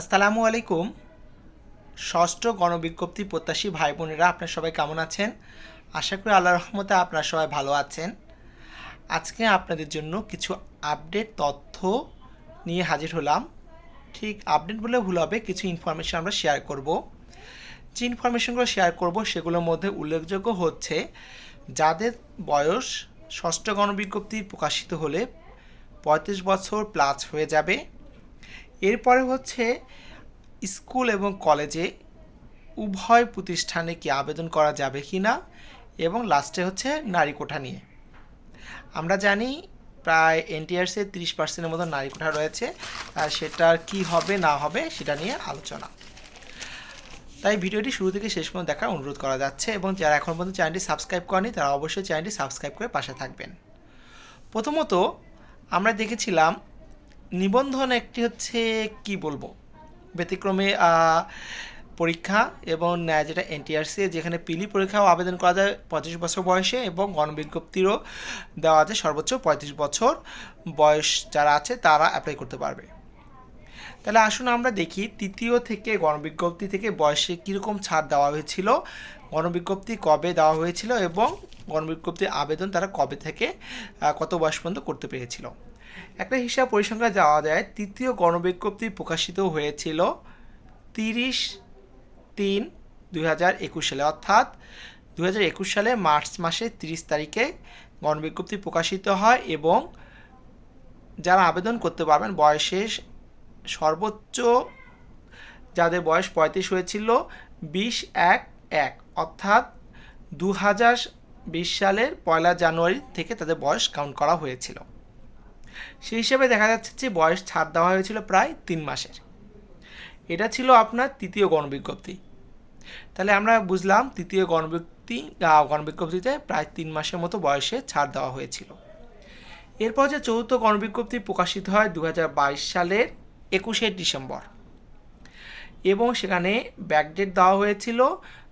আসসালামু আলাইকুম। ষষ্ঠ গণবিজ্ঞপ্তি প্রত্যাশী ভাই বোনেরা, আপনারা সবাই কেমন আছেন? আশা করি আল্লাহ রহমতে আপনারা সবাই ভালো আছেন। আজকে আপনাদের জন্য কিছু আপডেট তথ্য নিয়ে হাজির হলাম। ঠিক আপডেট বলে ভুল হবে, কিছু ইনফরমেশন আমরা শেয়ার করব। যে ইনফরমেশনগুলো শেয়ার করব, সেগুলোর মধ্যে উল্লেখযোগ্য হচ্ছে, যাদের বয়স ষষ্ঠ গণবিজ্ঞপ্তি প্রকাশিত হলে পঁয়ত্রিশ বছর প্লাস হয়ে যাবে। এরপরে হচ্ছে স্কুল এবং কলেজে উভয় প্রতিষ্ঠানে কি আবেদন করা যাবে কি না? এবং লাস্টে হচ্ছে নারী কোঠা নিয়ে। আমরা জানি প্রায় এনটিআরসির তিরিশ পার্সেন্টের মতো নারী কোঠা রয়েছে। আর সেটার কি হবে, না হবে, সেটা নিয়ে আলোচনা। তাই ভিডিওটি শুরু থেকে শেষ পর্যন্ত দেখার অনুরোধ করা যাচ্ছে এবং যারা এখন পর্যন্ত চ্যানেলটি সাবস্ক্রাইব করেনি, তারা অবশ্যই চ্যানেলটি সাবস্ক্রাইব করে পাশে থাকবেন। প্রথমত আমরা দেখেছিলাম নিবন্ধন একটি হচ্ছে, কি বলব? ব্যতিক্রমে পরীক্ষা এবং যেটা এনটিআরসি যেখানে পিলি পরীক্ষাও আবেদন করা যায় পঁচিশ বছর বয়সে এবং গণবিজ্ঞপ্তিরও দেওয়া যায় সর্বোচ্চ পঁয়ত্রিশ বছর বয়স যারা আছে তারা অ্যাপ্লাই করতে পারবে। তাহলে আসুন আমরা দেখি তৃতীয় থেকে গণবিজ্ঞপ্তি থেকে বয়সে কীরকম ছাড় দেওয়া হয়েছিল, গণবিজ্ঞপ্তি কবে দেওয়া হয়েছিল এবং গণবিজ্ঞপ্তির আবেদন তারা কবে থেকে কত বয়স পর্যন্ত করতে পেরেছিল। একটা হিসাব পরিসংখ্যান যাওয়া যায়, তৃতীয় গণবিজ্ঞপ্তি প্রকাশিত হয়েছিল তিরিশ তিন দুই হাজার একুশ সালে। অর্থাৎ দু হাজার একুশ সালে মার্চ মাসের তিরিশ তারিখে গণবিজ্ঞপ্তি প্রকাশিত হয় এবং যারা আবেদন করতে পারবেন, বয়সের সর্বোচ্চ যাদের বয়স পঁয়ত্রিশ হয়েছিল, বিশ এক এক। অর্থাৎ দু হাজার বিশ সালের পয়লা জানুয়ারি থেকে তাদের বয়স কাউন্ট করা হয়েছিল। সেই হিসেবে দেখা যাচ্ছে যে বয়স ছাড় দেওয়া হয়েছিল প্রায় তিন মাসের। এটা ছিল আপনার তৃতীয় গণবিজ্ঞপ্তি। তাহলে আমরা বুঝলাম তৃতীয় গণবিজ্ঞপ্তি গণবিজ্ঞপ্তিতে প্রায় তিন মাসের মতো বয়সে ছাড় দেওয়া হয়েছিল। এরপর যে চতুর্থ গণবিজ্ঞপ্তি প্রকাশিত হয় দু হাজার বাইশ সালের একুশে ডিসেম্বর। এবং সেখানে ব্যাকডেট দেওয়া হয়েছিল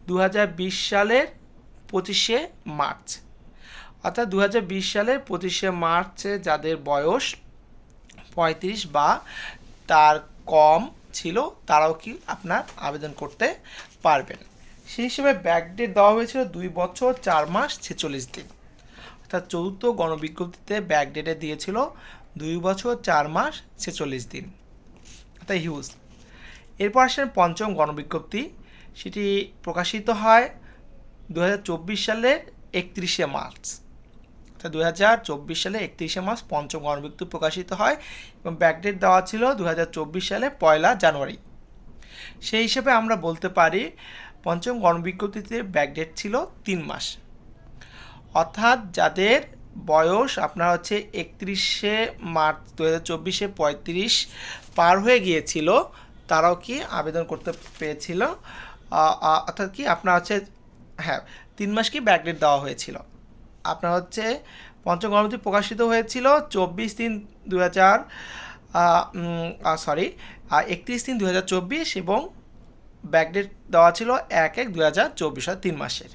দু হাজার বিশ সালের পঁচিশে মার্চ। অর্থাৎ দু হাজার বিশ সালের পঁচিশে মার্চে যাদের বয়স পঁয়ত্রিশ বা তার কম ছিল, তারাও কি আপনার আবেদন করতে পারবেন। সেই হিসেবে ব্যাকডেট দেওয়া হয়েছিল দুই বছর চার মাস ছেচল্লিশ দিন। অর্থাৎ চতুর্থ গণবিজ্ঞপ্তিতে ব্যাকডেটে দিয়েছিল দুই বছর চার মাস ছেচল্লিশ দিন। অর্থাৎ হিউজ এরপর আসেন পঞ্চম গণবিজ্ঞপ্তি। সেটি প্রকাশিত হয় দু হাজার চব্বিশ সালের একত্রিশে মার্চ। অর্থাৎ দু হাজার চব্বিশ সালে একত্রিশে মার্চ পঞ্চম গণবিজ্ঞপ্তি প্রকাশিত হয় এবং ব্যাকডেট দেওয়া ছিল দু হাজার চব্বিশ সালে পয়লা জানুয়ারি। সেই হিসেবে আমরা বলতে পারি পঞ্চম গণবিজ্ঞপ্তিতে ব্যাকডেট ছিল তিন মাস। অর্থাৎ যাদের বয়স আপনার হচ্ছে একত্রিশে মার্চ দু হাজার চব্বিশে পঁয়ত্রিশ পার হয়ে গিয়েছিল, তারাও কি আবেদন করতে পেরেছিল? অর্থাৎ কি আপনার হচ্ছে হ্যাঁ তিন মাস কি ব্যাকডেট দেওয়া হয়েছিল। আপনার হচ্ছে পঞ্চম গণপতি প্রকাশিত হয়েছিল চব্বিশ তিন দু হাজার সরি একত্রিশ তিন দু হাজার চব্বিশ এবং ব্যাকডেট দেওয়া ছিল এক এক দু হাজার চব্বিশ তিন মাসের।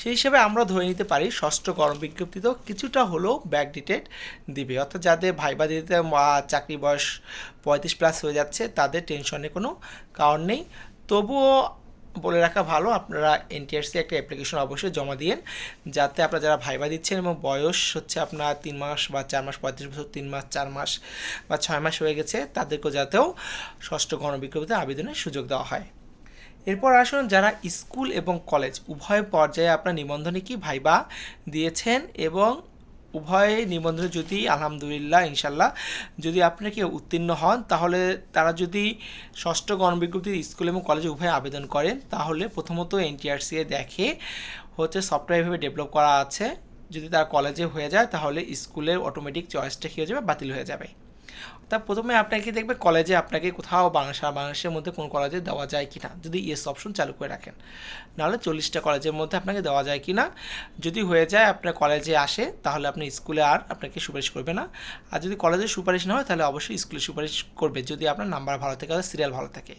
সেই হিসেবে আমরা ধরে নিতে পারি ষষ্ঠ গণ বিজ্ঞপ্তিতেও কিছুটা হলেও ব্যাকডেটেড দিবে। অর্থাৎ যাদের ভাইবা দিতে চাকরি বয়স পঁয়ত্রিশ প্লাস হয়ে যাচ্ছে, তাদের টেনশনের কোনো কারণ নেই। তবুও বলে রাখা ভালো। আপনারা এনটিআরসি একটা অ্যাপ্লিকেশন অবশ্যই জমা দিয়েন। যাতে আপনারা যারা ভাইবা দিচ্ছেন এবং বয়স হচ্ছে আপনার তিন মাস বা চার মাস, পঁয়ত্রিশ বছর, তিন মাস, চার মাস বা ছয় মাস হয়ে গেছে, তাদেরকেও যাতেও ষষ্ঠ গণবিজ্ঞপ্তিতে আবেদনের সুযোগ দেওয়া হয়। এরপর আসুন যারা স্কুল এবং কলেজ, উভয় পর্যায়ে আপনার নিবন্ধনে কি ভাইবা দিয়েছেন এবং উভয় নিবন্ধনে যদি, আলহামদুলিল্লাহ ইনশাল্লাহ যদি আপনি কি উত্তীর্ণ হন, তাহলে তারা যদি ষষ্ঠ গণবিজ্ঞপ্তি স্কুল এবং কলেজে উভয় আবেদন করেন, তাহলে প্রথমত এনটিআরসি দেখে হচ্ছে সফটওয়্যারভাবে ডেভেলপ করা আছে। যদি তার কলেজে হয়ে যায়, তাহলে স্কুলের অটোমেটিক চয়েসটা কী হয়ে যাবে? বাতিল হয়ে যাবে। তা প্রথমে আপনাকে দেখবে কলেজে আপনাকে কোথাও বাংলা বাংলাদেশের মধ্যে কোন কলেজে দেওয়া যায় কি না যদি ইয়েস অপশন চালু করে রাখেন। নাহলে চল্লিশটা কলেজের মধ্যে আপনাকে দেওয়া যায় কি না যদি হয়ে যায় আপনার কলেজে আসে, তাহলে আপনি স্কুলে আর আপনাকে সুপারিশ করবে না। আর যদি কলেজে সুপারিশ না হয়, তাহলে অবশ্যই স্কুলে সুপারিশ করবে, যদি আপনার নাম্বার ভালো থাকে সিরিয়াল ভালো থাকে।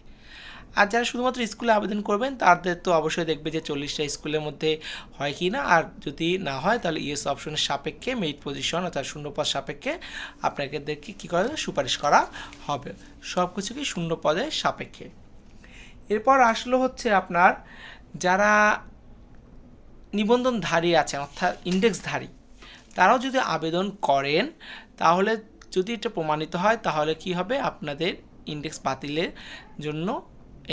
আর যারা শুধুমাত্র স্কুলে আবেদন করবেন, তাদের তো অবশ্যই দেখবে যে চল্লিশটা স্কুলের মধ্যে হয় কি না। আর যদি না হয়, তাহলে ইয়েস অপশনের সাপেক্ষে মেরিট পজিশন অর্থাৎ শূন্য পদ সাপেক্ষে আপনাদেরকে কী করা? সুপারিশ করা হবে। সব কিছুকে শূন্য পদের সাপেক্ষে। এরপর আসলো হচ্ছে আপনার যারা নিবন্ধনধারী আছেন, অর্থাৎ ইন্ডেক্সধারী তারাও যদি আবেদন করেন, তাহলে যদি এটা প্রমাণিত হয়, তাহলে কি হবে? আপনাদের ইন্ডেক্স বাতিলের জন্য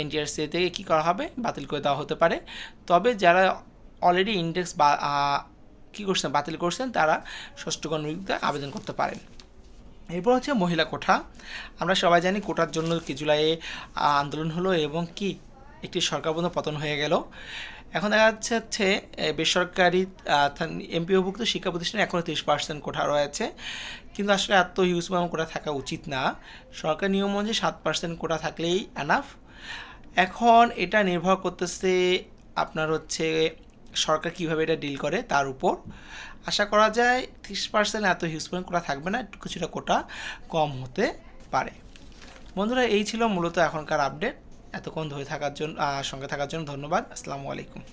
এনটিআরসি থেকে কী করা হবে? বাতিল করে দেওয়া হতে পারে। তবে যারা অলরেডি ইন্ডেক্স বা কী করছেন, বাতিল করছেন, তারা ষষ্ঠ গণবিজ্ঞপ্তিতে আবেদন করতে পারেন। এরপর হচ্ছে মহিলা কোঠা। আমরা সবাই জানি কোটার জন্য কি জুলাইয়ে আন্দোলন হলো এবং কি একটি সরকার বন্ধ পতন হয়ে গেল। এখন দেখা যাচ্ছে হচ্ছে বেসরকারি এমপিওভুক্ত শিক্ষা প্রতিষ্ঠানে এখনও তিরিশ পার্সেন্ট কোঠা রয়েছে। কিন্তু আসলে এত হিউজ কোটা থাকা উচিত না। সরকার নিয়ম অনুযায়ী সাত পার্সেন্ট কোটা থাকলেই অ্যানাফ এখন এটা নির্ভর করতেছে আপনার হচ্ছে সরকার কীভাবে এটা ডিল করে তার উপর। আশা করা যায় তিরিশ পার্সেন্ট এত হিউজ পরিমাণ কোটা থাকবে না কিছুটা কোটা কম হতে পারে। বন্ধুরা, এই ছিল মূলত এখনকার আপডেট এতক্ষণ ধরে থাকার জন্য সঙ্গে থাকার জন্য ধন্যবাদ। আসসালামু আলাইকুম।